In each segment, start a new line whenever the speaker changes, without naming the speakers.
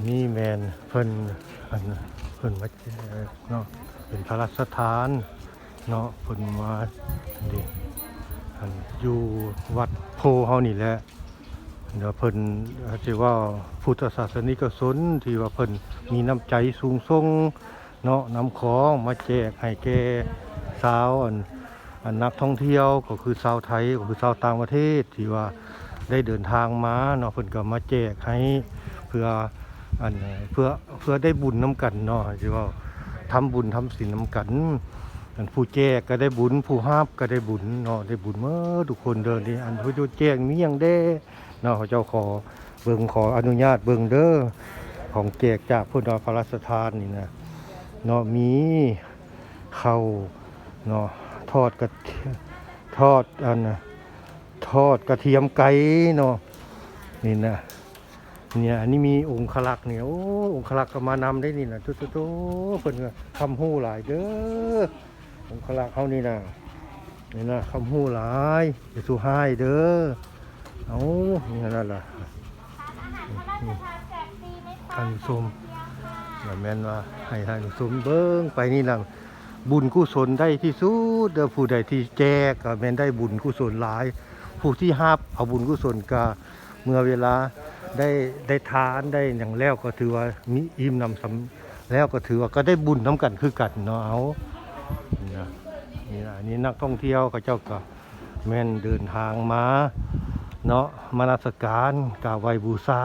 นนี้แมนเพิ่นอันเพิ่นมาเนาะเป็นพระราชทานเนาะเพิ่นมาดิอันอยู่วัดโพเฮานี่แหละเดี๋ยวเพิ่นอาจจะว่าพุทธศาสนิกชนที่ว่าเพิ่นมีน้ำใจสูงส่งเนาะนำของมาแจกให้แก่สาวอันอันนักท่องเที่ยวก็คือชาวไทยก็คือชาวต่างประเทศที่ว่าได้เดินทางมาเนาะเพิ่นก็มาแจกให้เพื่อ อันนี้เพื่อเพื่อได้บุญน้ำกันเนาะที่ว่าทำบุญทำศีลน้ำกันอันผู้แจกก็ได้บุญผู้ห้าบก็ได้บุญเนาะได้บุญเมื่อทุกคนเดินนี่อันผู้แจกมีอย่างเด้เนาะเจ้าขอเบิ่งขออนุญาตเบิ่งเด้อของแจกจากพุทธพระราชทานนี่นะเนาะมีเข้าเนาะทอดกระทอดอันนะทอดกระเทียมไก่เนาะนี่นะ เนี่ยอันนี้มีองค์ขลักษ์เนี่ยโอ้องค์ขลักษ์ก็มานำได้นี่นะตุ๊ตุ๊เพิ่นก็คำหู้หลายเด้อองค์ขลักษ์เขานี่นะนี่นะคำหู้หลายอย่าสู้ให้เด้อเอานี่นั่นล่ะท่านผู้ชมอย่าแม่นว่าให้ท่านผู้ชมเบิ่งไปนี่นะบุญกุศลได้ที่สุดเด้อผู้ใดที่แจกก็แม่นได้บุญกุศลหลาย ผู้ที่ฮับเอาบุญกุศลก็เมื่อเวลา ได้ได้ทานได้อย่างแล้วก็ถือว่ามีอิ่มนำสำแล้วก็ถือว่าก็ได้บุญน้ำกันคือกันเนาะเอานี่นะนี่นะอันนี้นักท่องเที่ยวเขาเจ้าก็แม่นเดินทางมาเนาะมานาสการกาไวบูชา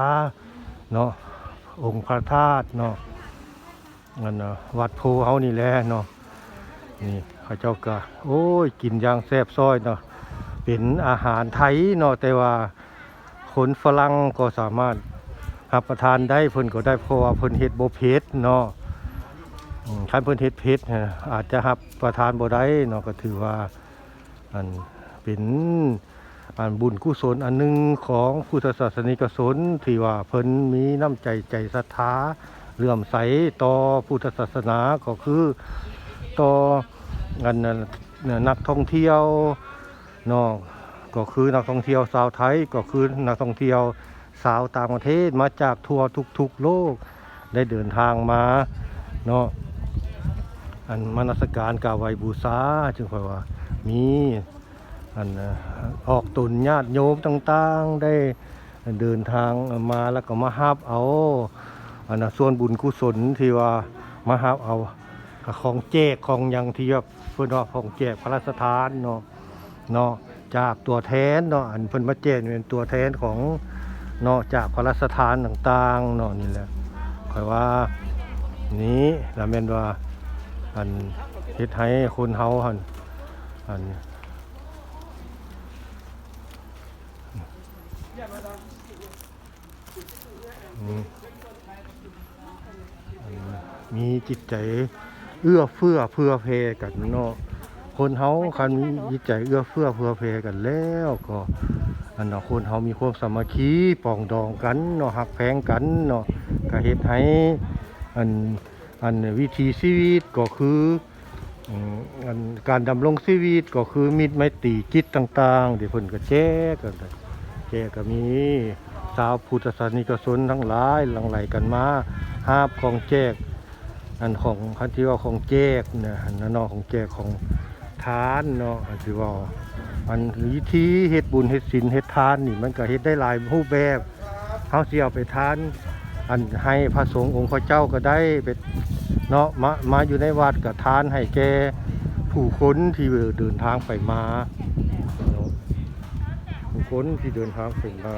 เนาะองค์พระธาตุเนาะนั่นนะวัดโพเฮานี่แหละเนาะนี่เขาเจ้าก็โอ้ยกินอย่างแซ่บซ้อยเนาะเป็นอาหารไทยเนาะแต่ว่า คนฝรั่งก็สามารถรับประทานได้เพิ่นก็ได้เพราะว่าเพิ่นเฮ็ดบ่เผ็ดเนาะอืมคันเพิ่นเฮ็ดเผ็ดเนี่ยอาจจะรับประทานบ่ได้เนาะก็ถือว่าอันเป็นอันบุญกุศลอันหนึงของพุทธศาสนิกชนที่ว่าเพิ่นมีน้ำใจใจศรัทธาเลื่อมใสต่อพุทธศาสนาก็คือต่ออันนั้นนักท่องเที่ยวเนาะ ก็คือนักท่องเที่ยวชาวไทยก็คือนักท่องเที่ยวสาวต่างประเทศมาจากทั่วทุกๆโลกได้เดินทางมาเนาะอันมนัสการกาไวบูชาจึงค่อยว่ามีอันออกตุนญาติโยมต่างๆได้เดินทางมาแล้วก็มาฮับเอาอันส่วนบุญกุศลที่ว่ามาฮับเอาของแจกของยังที่ว่าเพื่อนว่าของแจกพระราชทานเนาะเนาะ จากตัวแทนเนาะอันเพิ่นมาแจ้งนี่เป็นตัวแทนของเนาะจากพระราชทานต่างๆเนาะนี่แหละคอยว่านี้แล้วแม่นว่าอันเฮ็ดให้คนเฮาหั่นอันอันมีจิตใจเอื้อเฟื้อเพื่อเพกันเนาะ คนเฮาคันมีจิตใจเอื้อเฟื้อเผื่อแผ่กันแล้วก็อันเนาะคนเฮามีความสามัคคีปรองดองกันเนาะหักแพงกันเนาะก็เฮ็ดให้อันอันวิถีชีวิตก็คืออืมอันการดำรงชีวิตก็คือมิตรไมตรีจิตต่างๆที่เพิ่นก็แจกกันไปแจกก็มีชาวพุทธศาสนิกชนทั้งหลายหลั่งไหลกันมาหาบของแจกอันของคันที่ว่าของแจกเนี่ยอันนั้นเนาะของแจกของ ทานเนาะอันที่ว่าอันวิธีเฮ็ดบุญเฮ็ดศีลเฮ็ดทานนี่มันก็เฮ็ดได้หลายรูปแบบเฮาสิเอาไปทาน อันให้พระสงฆ์องค์พระเจ้าก็ได้ไปเนาะมามาอยู่ในวัดก็ทานให้แก่ผู้คนที่เดินทางไปมาผู้คนที่เดินทางไปมา